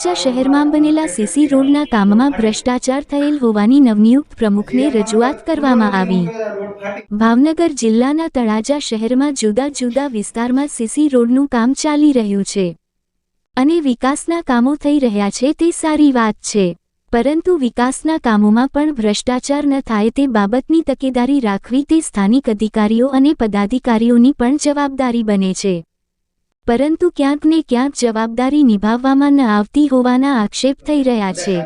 તળાજા શહેરમાં બનેલા સીસી રોડના કામમાં ભ્રષ્ટાચાર થયેલ હોવાની નવનિયુક્ત પ્રમુખને રજૂઆત કરવામાં આવી. ભાવનગર જિલ્લાના તળાજા શહેરમાં જુદા જુદા વિસ્તારમાં સીસી રોડનું કામ ચાલી રહ્યું છે. અને વિકાસના કામો થઈ રહ્યા છે તે સારી વાત છે. પરંતુ વિકાસના કામોમાં પણ ભ્રષ્ટાચાર ન થાય તે બાબતની તકેદારી રાખવી તે સ્થાનિક અધિકારીઓ અને પદાધિકારીઓની પણ જવાબદારી બને છે. પરંતુ ક્યાંક ને ક્યાંક જવાબદારી નિભાવવામાં ન આવતી હોવાના આક્ષેપ થઈ રહ્યા છે.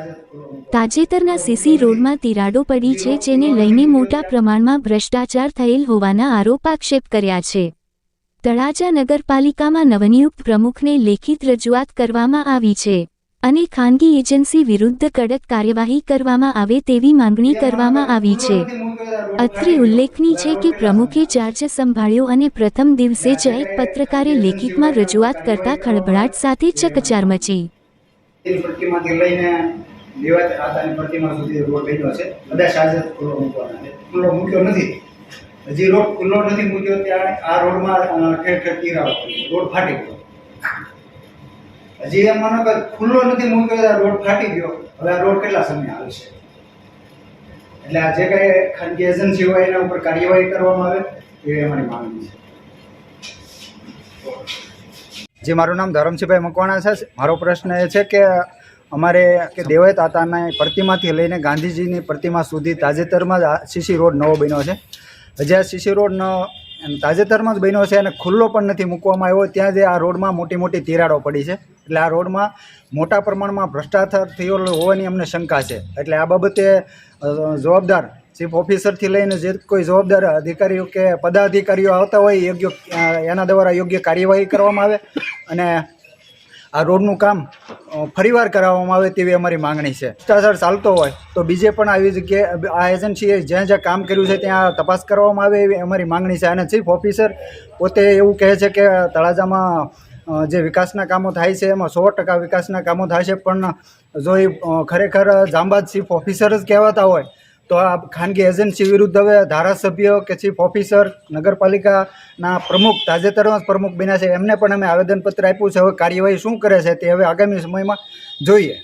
તાજેતરના સીસી રોડમાં તિરાડો પડી છે જેને લઈને મોટા પ્રમાણમાં ભ્રષ્ટાચાર થયેલ હોવાના આરોપ આક્ષેપ કર્યા છે. તળાજા નગરપાલિકામાં નવનિયુક્ત પ્રમુખને લેખિત રજૂઆત કરવામાં આવી છે. અને ખાનગી એજન્સી વિરુદ્ધ કડક કાર્યવાહી કરવામાં આવે તેવી માંગણી કરવામાં આવી છે. અત્રે ઉલ્લેખની છે કે પ્રમુખે ચાર્જ સંભાળ્યો અને પ્રથમ દિવસે જ એક પત્રકારે લેખિતમાં રજૂઆત કરતા ખળભળાટ સાથે ચકચાર મચી. હજી રોડ ખુલ્લો નથી મૂક્યો ત્યાં આ રોડમાં ઠેર ઠેર પડી. રોડ ફાટી ગયો. હજી એમ માનો કે ખુલ્લો નથી મૂક્યો આ રોડ ફાટી ગયો. હવે આ રોડ કેટલા સમય આવે છે? એટલે આ જે કાંઈ ખાનગી એજન્સી હોય, એના ઉપર કાર્યવાહી કરવામાં આવે એ અમારી માંગણી છે. જે, મારું નામ ધરમસિંહભાઈ મકવાણા છે. મારો પ્રશ્ન એ છે કે અમારે કે દેવાય તાતાના પ્રતિમાથી લઈને ગાંધીજીની પ્રતિમા સુધી તાજેતરમાં જ આ સીસી રોડ નવો બન્યો છે. હજી આ સીસી રોડ તાજેતરમાં જ બન્યો છે અને ખુલ્લો પણ નથી મૂકવામાં આવ્યો. ત્યાં જે આ રોડમાં મોટી મોટી તિરાડો પડી છે. એટલે આ રોડમાં મોટા પ્રમાણમાં ભ્રષ્ટાચાર થયો હોવાની અમને શંકા છે. એટલે આ બાબતે જવાબદાર ચીફ ઓફિસરથી લઈને જે કોઈ જવાબદાર અધિકારીઓ કે પદાધિકારીઓ આવતા હોય યોગ્ય એના દ્વારા યોગ્ય કાર્યવાહી કરવામાં આવે. અને આ રોડનું કામ ફરીવાર કરાવવામાં આવે તેવી અમારી માંગણી છે. ભ્રષ્ટાચાર ચાલતો હોય તો બીજે પણ આવી જગ્યાએ આ એજન્સીએ જ્યાં જ્યાં કામ કર્યું છે ત્યાં તપાસ કરવામાં આવે એવી અમારી માંગણી છે. અને ચીફ ઓફિસર પોતે એવું કહે છે કે તળાજામાં જે વિકાસના કામો થાય છે, એમાં સો ટકા વિકાસના કામો થાય છે. પણ જો એ ખરેખર જાંબાદ ચીફ ઓફિસર જ કહેવાતા હોય તો આ ખાનગી એજન્સી વિરુદ્ધ હવે ધારાસભ્ય કે ચીફ ઓફિસર નગરપાલિકાના પ્રમુખ તાજેતરમાં જ પ્રમુખ બન્યા છે. એમને પણ અમે આવેદનપત્ર આપ્યું છે. હવે કાર્યવાહી શું કરે છે તે હવે આગામી સમયમાં જોઈએ.